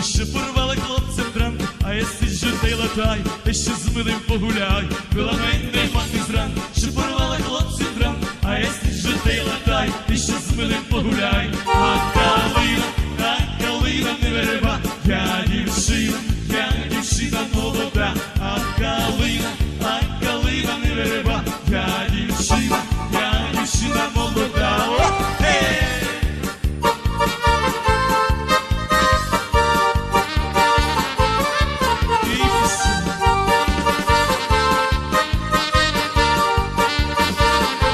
Ти ще порвала хлопцем тренд, а если сиджу та й латай, ще з милим погуляй, Біла мене мати зран, ще порвала хлопці тренд, а если сиджу та й латай, ще з милим погуляй.